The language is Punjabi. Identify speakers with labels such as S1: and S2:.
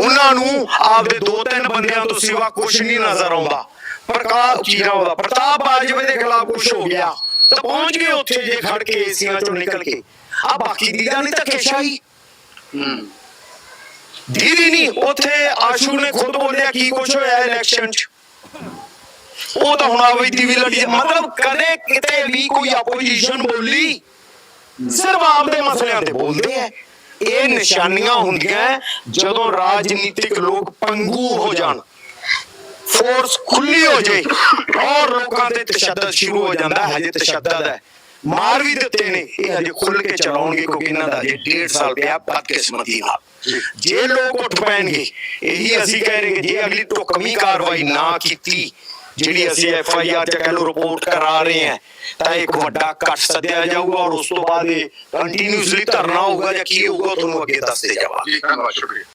S1: ਉਹਨਾਂ ਨੂੰ ਆਪਦੇ ਦੋ ਤਿੰਨ ਬੰਦਿਆਂ ਤੋਂ ਸਿਵਾ ਕੁਝ ਨਹੀਂ ਨਜ਼ਰ ਆਉਂਦਾ। ਪ੍ਰਕਾਸ਼ ਚੀਰਾ ਉਹਦਾ ਪ੍ਰਤਾਪ ਬਾਜਵੇ ਦੇ ਖਿਲਾਫ ਕੁਝ ਹੋ ਗਿਆ। ਤਾਂ ਪਹੁੰਚ ਗਏ ਉੱਥੇ ਜੇ ਖੜ ਕੇ ਏਸੀਆਂ ਚੋਂ ਨਿਕਲ ਕੇ। ਆ ਬਾਕੀ ਦੀ ਨਹੀਂ ਤਾਂ ਕੇਸ਼ਾਹੀ। ਦੀਦੀ ਨਹੀਂ, ਉੱਥੇ ਆਸ਼ੂ ਨੇ ਖੁਦ ਬੋਲਿਆ ਕੀ ਕੁਝ ਹੋਇਆ ਇਲੈਕਸ਼ਨ 'ਚ। ਉਹ ਤਾਂ ਹੁਣ ਆਵੇ ਦੀ ਲੜੀ ਮਤਲਬ ਕਦੇ ਕਿਤੇ ਵੀ ਕੋਈ ਆਪੋਜੀਸ਼ਨ ਬੋਲੀ, ਸਿਰਫ ਆਪਦੇ ਮਸਲਿਆਂ ਤੇ ਬੋਲਦੇ ਐ ਇਹ ਨਿਸ਼ਾਨੀਆਂ ਹੁੰਦੀਆਂ ਜਦੋਂ ਰਾਜਨੀਤਿਕ ਲੋਕ ਪੰਗੂ ਹੋ ਜਾਣ। ਫੋਰਸ ਖੁੱਲੀ ਹੋ ਜਾਏ ਔਰ ਲੋਕਾਂ ਤੇ ਤਸ਼ੱਦਦ ਸ਼ੁਰੂ ਹੋ ਜਾਂਦਾ ਹਜੇ ਤਸ਼ੱਦਦ ਹੈ। ਮਾਰ ਵੀ ਦਿੱਤੇ ਨੇ, ਇਹ ਹਜੇ ਖੁੱਲ ਕੇ ਚਲਾਉਣਗੇ ਕਿਉਂਕਿ ਇਹਨਾਂ ਦਾ ਹਜੇ ਡੇਢ ਸਾਲ ਪਿਆ ਬਦਕਿਸਮਤੀ ਨਾਲ ਜੇ ਲੋਕ ਉੱਠ ਪੈਣਗੇ, ਇਹੀ ਅਸੀਂ ਕਹਿ ਰਹੇ ਜੇ ਅਗਲੀ ਟੁਕਮੀ ਕਾਰਵਾਈ ਨਾ ਕੀਤੀ ਜਿਹੜੀ ਅਸੀਂ ਐਫ ਆਈ ਆਰ ਚ ਕਹਿ ਲਓ ਰਿਪੋਰਟ ਕਰਾ ਰਹੇ ਹਾਂ, ਤਾਂ ਇੱਕ ਵੱਡਾ ਕੱਟ ਸੱਦਿਆ ਜਾਊਗਾ ਔਰ ਉਸ ਤੋਂ ਬਾਅਦ ਇਹ ਕੰਟੀਨਿਊਸਲੀ ਧਰਨਾ ਹੋਊਗਾ ਜਾਂ ਕੀ ਹੋਊਗਾ ਤੁਹਾਨੂੰ ਅੱਗੇ ਦੱਸਦੇ ਜਾਵਾਂਗੇ।
S2: ਧੰਨਵਾਦ, ਸ਼ੁਕਰੀਆ।